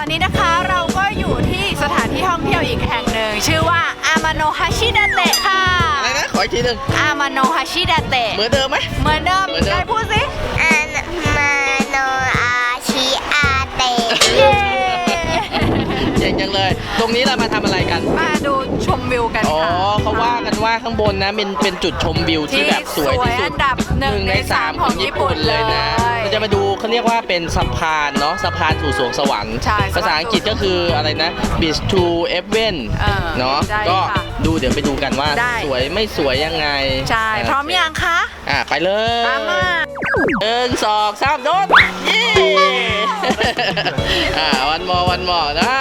ตอนนี้นะคะเราก็อยู่ที่สถานที่ท่องเที่ยวอีกแห่งหนึ่ง ชื่อว่าอามาโนฮาชิดาเตะค่ะ อะไรนะ ขออีกทีหนึ่งอามาโนฮาชิดาเตะ เหมือนเดิมไหม เหมือนเดิมเหมือนเดิม ได้พูดสิ อันมาโนอาชิอาเตเย้ เจ๋งจังเลย ตรงนี้เรามาทำอะไรกัน มาดูชมวิวกันอ๋อค่ะเขาว่ากันว่าข้างบนนะเป็นเป็นจุดชมวิวที่แบบสวยที่สุดอันดับหนึ่งในสามของญี่ปุ่นเลยนะเราจะมาดูเขาเรียกว่าเป็นสะพานเนาะสะพานสู่สวงสวรรค์ ใช่ภาษาอังกฤษก็คืออะไรนะ beach to heaven เออเนาะใช่ก็ค่ะ ดูเดี๋ยวไปดูกันว่าได้ สวยไม่สวยยังไงใช่ พร้อมยังคะอะไปเลยตามมา หนึ่งสองสามโดนเย้ อ่าวันมอวันมอนะ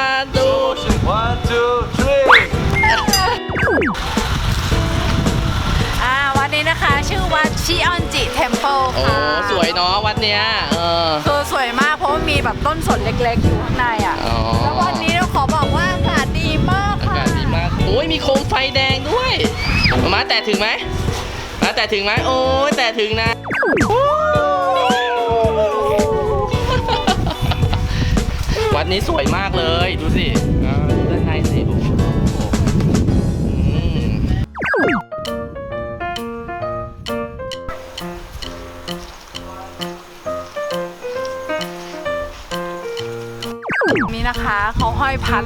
ชื่อวัดชิออนจิเทมเพิลโอ้ค่ะสวยเนาะวัดเนี้ยเออ คือสวยมากเพราะว่ามีแบบต้นสนเล็กๆ อยู่ข้างในอะ อ๋อ แล้ววันนี้เราขอบอกว่าอากาศดีมากอาค่ะ กาศดีมากโอ้ยมีโคมไฟแดงด้วยมามาแต่ถึงไหมมาแต่ถึงไหมโอ้ยแต่ถึงนะ วัดนี้สวยมากเลย ดูสิอ่าดูด้านใน นี่นะคะเขาห้อยพัด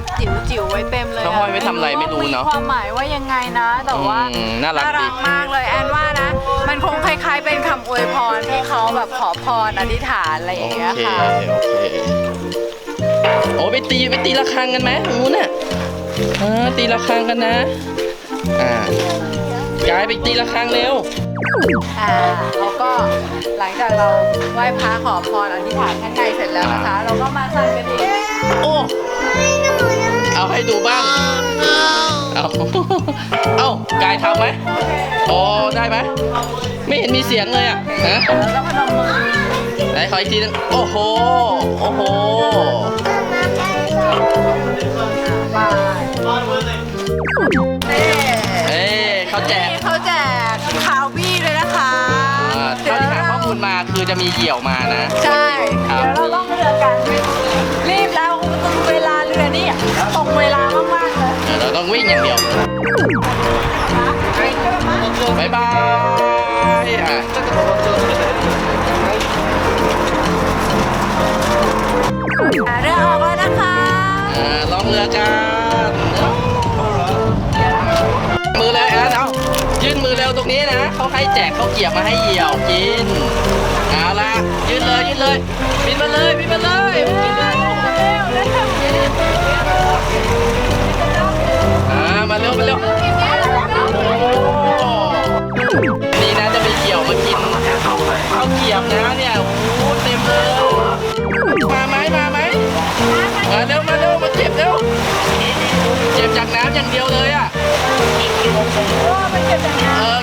จิ๋วๆไว้เต็มเลยเขาห้อยไว้ทำอะไรไม่รู้เนอะมีความหมายว่ายังไงนะ แต่ว่าอืมน่ารักดี มากเลยแอนว่านะ มันคงคล้ายๆเป็นคำอวยพรที่เขาแบบขอพรอธิษฐานอะไรอย่างเงี้ยโอเคค่ะโอเค โอ้ไปตีไปตีระฆังกันไหมนู้นน่ะเออตีระฆังกันนะ อ่ากายไปตีระฆังเร็ว อ่าแล้วก็หลังจากเราไหว้พระขอพรอธิษฐานข้างในเสร็จแล้วนะคะ เราก็มาสั่งกันเอง โอ้ เอาให้ดูบ้าง เอาเอากายทำไหมโอ้ได้ไหม ไม่เห็นมีเสียงเลยอะฮะแล้วก็พนมมือไหนขออีกทีนึง โอ้โห โอ้โหบายเอ๊ะเอ้ยเขาแจกนี่เขาแจกคาวี่เลยนะคะอ่าเท่าที่หาข้อมูลมาคือจะมีเหยี่ยวมานะ ใช่ครับเดี๋ยวเราต้องเรือกัน อนี่ตรงเวลามากๆเลยเดี๋ยวเราต้องวิ่งอย่างเดียวบายบายอะอ่าเรือออกแล้วนะคะอ่าลองเรือกันมือเลยแอนเอายื่นมือเร็วตรงนี้นะเขาให้แจกเขาวเกรียบมาให้เหยี่ยวกินเอาละยื่นเลยยื่นเลยบินมาเลยบินมาเลยบินมาเลย อ่ามาเร็วมาเร็วโอ้นี่นะจะไปเหยี่ยวมากินข้าวเกรียบนะเนี่ยโอ้โหเต็มเลยมาไหมมาไหมมาเร็วมาเร็วมาเก็บเร็วเก็บจากน้ำอย่างเดียวเลยอะเออ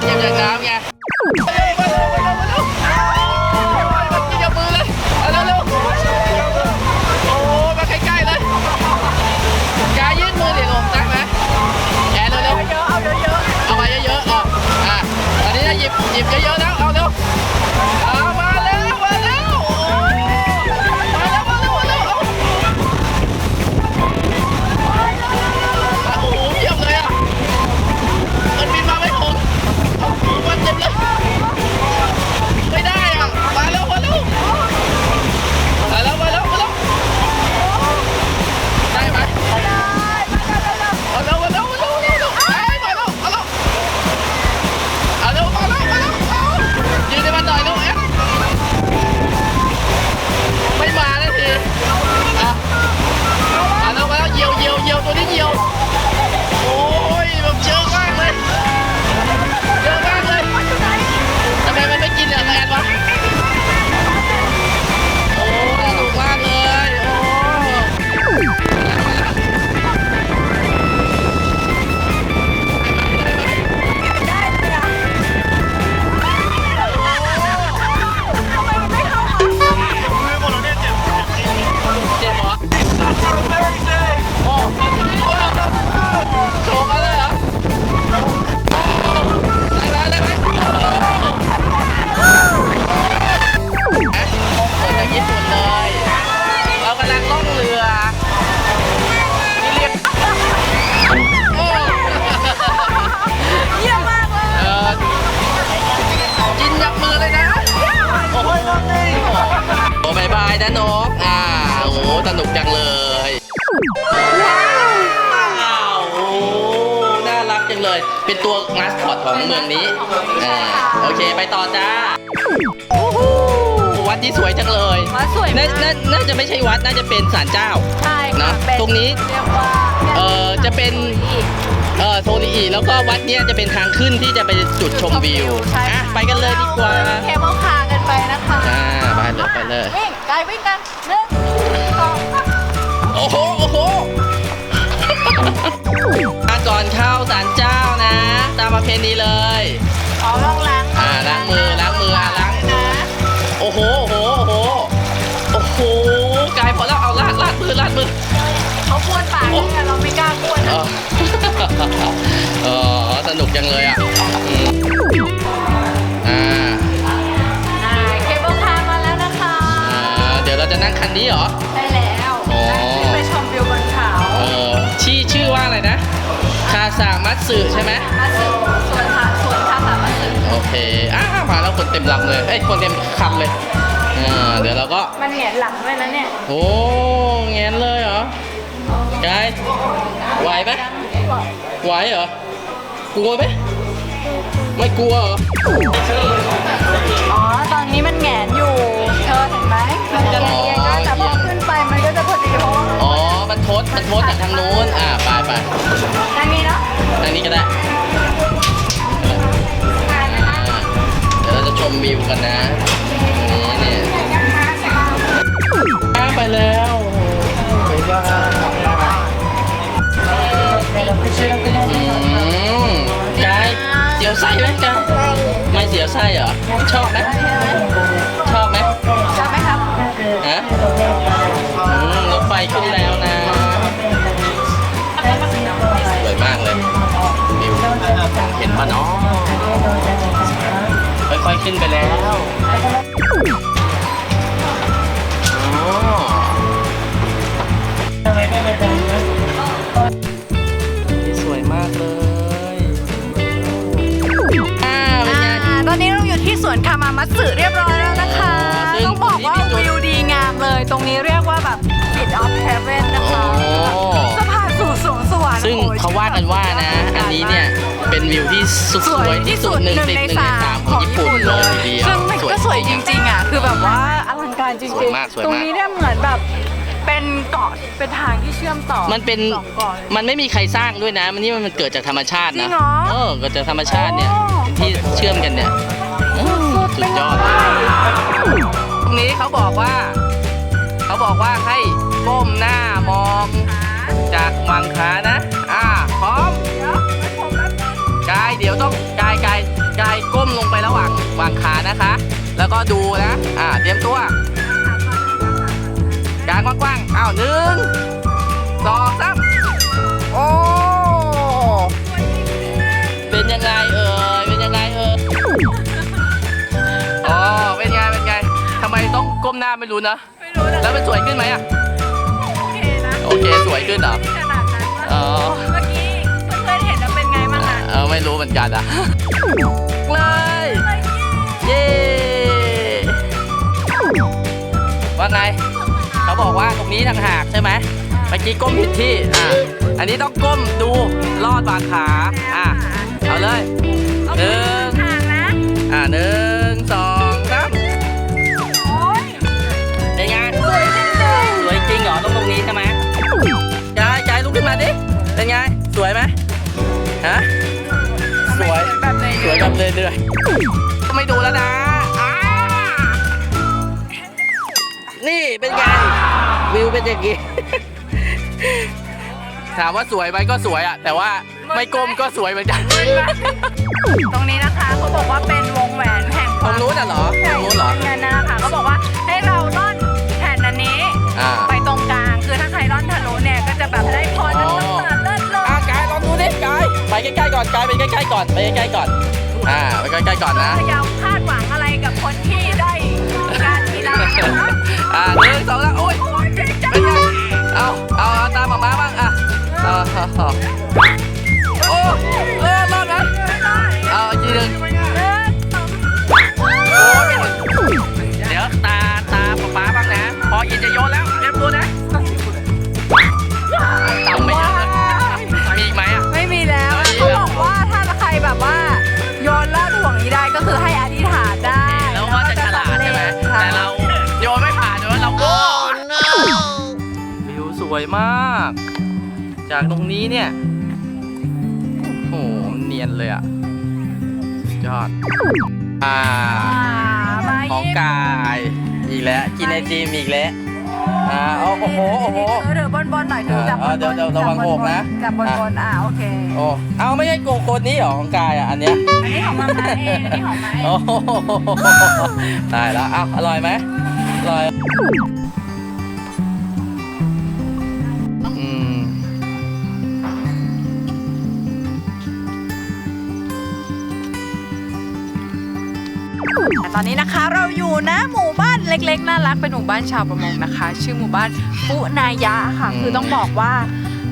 นะนก อ่า โอ้โหสนุกจังเลย ว้าวโอ้น่ารักจังเลย เป็นตัวมาสคอตของเมืองนี้อ่าโอเค ไปต่อจ้าโอ้โหวัดที่สวยจังเลยวัดสวยน่ามากน่าน่าจะไม่ใช่วัด น่าจะเป็นศาลเจ้า ใช่นะค่ะเป็ตรงนี้เรียกว่าเอ่อจะเป็น เออโทริอีแล้วก็วัดเนี้ยจะเป็นทางขึ้นที่จะไปจุดชมวิวใช่อะไปกันเลยดีกว่าเคเบิลคาร์กันไปนะคะอ่าไปเลยไปเลยวิ่งไกล วิ่งกันหนึ่งสองสามโอ้โห โอ้โหมาก่อนเข้าศาลเจ้านะ ตามประเพณีเลย สึใช่ไหมมาสึสวนทางสวนทางสามมาสึโอเคอ้าวมาแล้วคนเต็มลำเลยเอ้ยคนเต็มคันเลยอ่าเดี๋ยวเราก็มันเหนียนหลังด้วยนะเนี่ยโอ้เงี้ยเลยเหรอกายไหวไหมไหวเหรอกลัวไหมไม่กลัวเหรออ๋อตอนนี้มันแหงนอยู่ เธอเห็นไหมมันจะเอียงๆแต่พอขึ้นไป มันก็จะพอดีเพราะว่าอ๋อ มันทดมันทดจากทางนู้น อ่าไปไปทางนี้เนาะทางนี้ก็ได้อ่าเดี๋ยวเราจะชมวิวกันนะ ขึ้นไปแล้วอ๋อสวยมากเลยอ้าวเป็นไง อ่าตอนนี้เราอยู่ที่สวนคามามัตสึเรียบร้อยแล้วนะคะ ซึ่ง ต้องบอกว่าตรงนี้วิวดีงามเลย ตรงนี้เรียกว่าแบบ Bit of Heaven นะคะ โอ้ สะพาน สู่สวงสวรรค์ซึ่งโอ้ยเขาว่ากันว่านะ อันนี้เนี่ยเป็นวิวที่สุดสสววยยที่ที่สุสุดดหหนึ่นึ่งงในติดหนึ่งสาในมสามขขอองงญี่ญี่ปุ่ปุ่นนเลเลยยทีเดียวซึ่งมันก็สวยจริงๆอะคือแบบว่าอลังการจริงสวยมากสวยตรงมากนี้เนี่ยเหมือนแบบเป็นเกาะเป็นทางที่เชื่อมต่อมันเป็นสองเกาะเลย มันไม่มีใครสร้างด้วยนะ มันนี่มันเกิดจากธรรมชาติจรินะงเหรอเออเกิดจากธรรมชาติเนี่ย โอ้ ที่เชื่อมกันเนี่ยอืมสุดยอดเลยตรงนี้เขาบอกว่า เขาบอกว่าให้ก้มหน้ามอง จากวังขานะ อ่า พร้อมกายเดี๋ยวต้องกายกายกายก้มลงไประหว่างวางขานะคะ แล้วก็ดูนะ อ่า เตรียมตัว กางกว้างๆอ้าวหนึ่งสองสามโอ้ เป็นยังไงเอ่ย เป็นยังไงเอ่ยอ๋อเป็นไง เป็นไงทำไมต้องก้มหน้าไม่รู้นะ ไม่รู้นะแล้วมันสวยขึ้นไหมอะโอเคนะ โอเคสวยขึ้นเหรอขนาดนั้นนะอ๋อเมื่อกี้เพื่อนๆเห็นแล้วเป็นไงบ้างอะเออไม่รู้เหมือนกันอะเลยเย้ว่าไงเขาบอกว่าตรงนี้ทางหากใช่ไหมเมื่อกี้ก้มผิดที่อะอันนี้ต้องก้มดูลอดวางขาอะเอาเลยหนึ่งห่างนะอะหนึ่งสอง เป็นไง สวยไหมฮะ สวย แบบไหนสวยแบบเรื่อยๆก็ไม่ดูแล้วนะอ่านี่เป็นไง วิวเป็นอย่างงี้ ถามว่าสวยไหมก็สวยอะแต่ว่าไม่ก้มก็สวยเหมือนกัน ตรงนี้นะคะเขาบอกว่าเป็นวงแหวนแห่งคตรวางมนู้นอะเหรอตรงนู้นเหรอ เงินนะคะเขาบอกว่าให้เราล่อนแผ่นอันนี้ อ่า ไปตรงกลาง คือถ้าใครล่อนทะลุเนี่ยก็จะแบบได้พรนั้นมันเใกล้ๆก่อนกายไปใกล้ๆก่อนไปใกล้ๆก่อนอ่าไปใกล้ๆก่อนนะ อย่าคาดหวังอะไรกับคนที่ได้การกีฬานะคะ วยมาก จากตรงนี้เนี่ยโอ้โหมันเนียนเลยอะสุดยอดอ่ามาของกายอีกแล้วกินไอติมอีกแล้วอ่าเอาโอ้โหโอ้โหเออเดี๋ยวบนบนๆหน่อยถือจับบนเดี๋ยวเดี๋ยวระวังหกนะจับบนบนๆอ่าโอเคโอ้เอาไม่ใช่โกโก้นี้เหรอของกายอะอันเนี้ยอันนี้ของมาม่าเองอันนี้ของมาเองโอ้โหตายแล้วอ้าวอร่อยไหมอร่อย ตอนนี้นะคะเราอยู่นะหมู่บ้านเล็กๆน่ารักเป็นหมู่บ้านชาวประมงนะคะ ชื่อหมู่บ้านปุนายะค่ะอืมคือต้องบอกว่า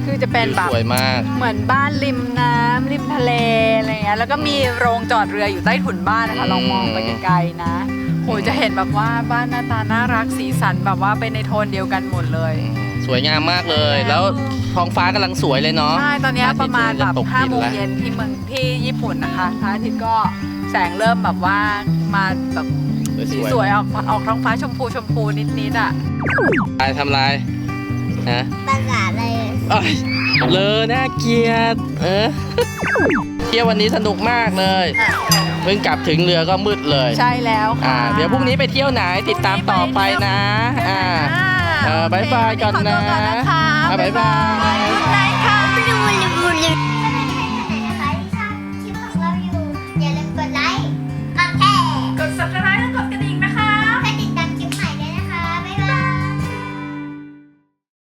คือจะเป็นแบบสวยมาก เหมือนบ้านริมน้ำริมทะเลอะไรเงี้ยแล้วก็มีโรงจอดเรืออยู่ใต้ถุนบ้านนะคะอืมลองมองไปไกลๆนะโหจะเห็นแบบว่าบ้านหน้าตาน่ารักสีสันแบบว่าเป็นในโทนเดียวกันหมดเลย สวยงามมากเลย แล้วท้องฟ้ากำลังสวยเลยเนาะใช่ตอนเนี้ยประมาณแบบพระอาทิตย์ห้าจะโมตกงดินแล้วเย็นที่เมืองที่ญี่ปุ่นนะคะพระอาทิตย์ก็แสงเริ่มแบบว่า มาแบบสีสวยออกออกท้องฟ้าชมพูชมพูนิดๆอะไปทำอะไรฮะภาษาอะไรเอ้ยเลอน่าเกลียดเออเที่ยววันนี้สนุกมากเลยเพิ่งกลับถึงเรือก็มืดเลยใช่แล้วค่ะอ่าเดี๋ยวพรุ่งนี้ไปเที่ยวไหนติดตามต่อไปนะ อ่า เออบ๊ายบายก่อนนะขอตัวก่อนนะคะอะบ๊ายบาย Good night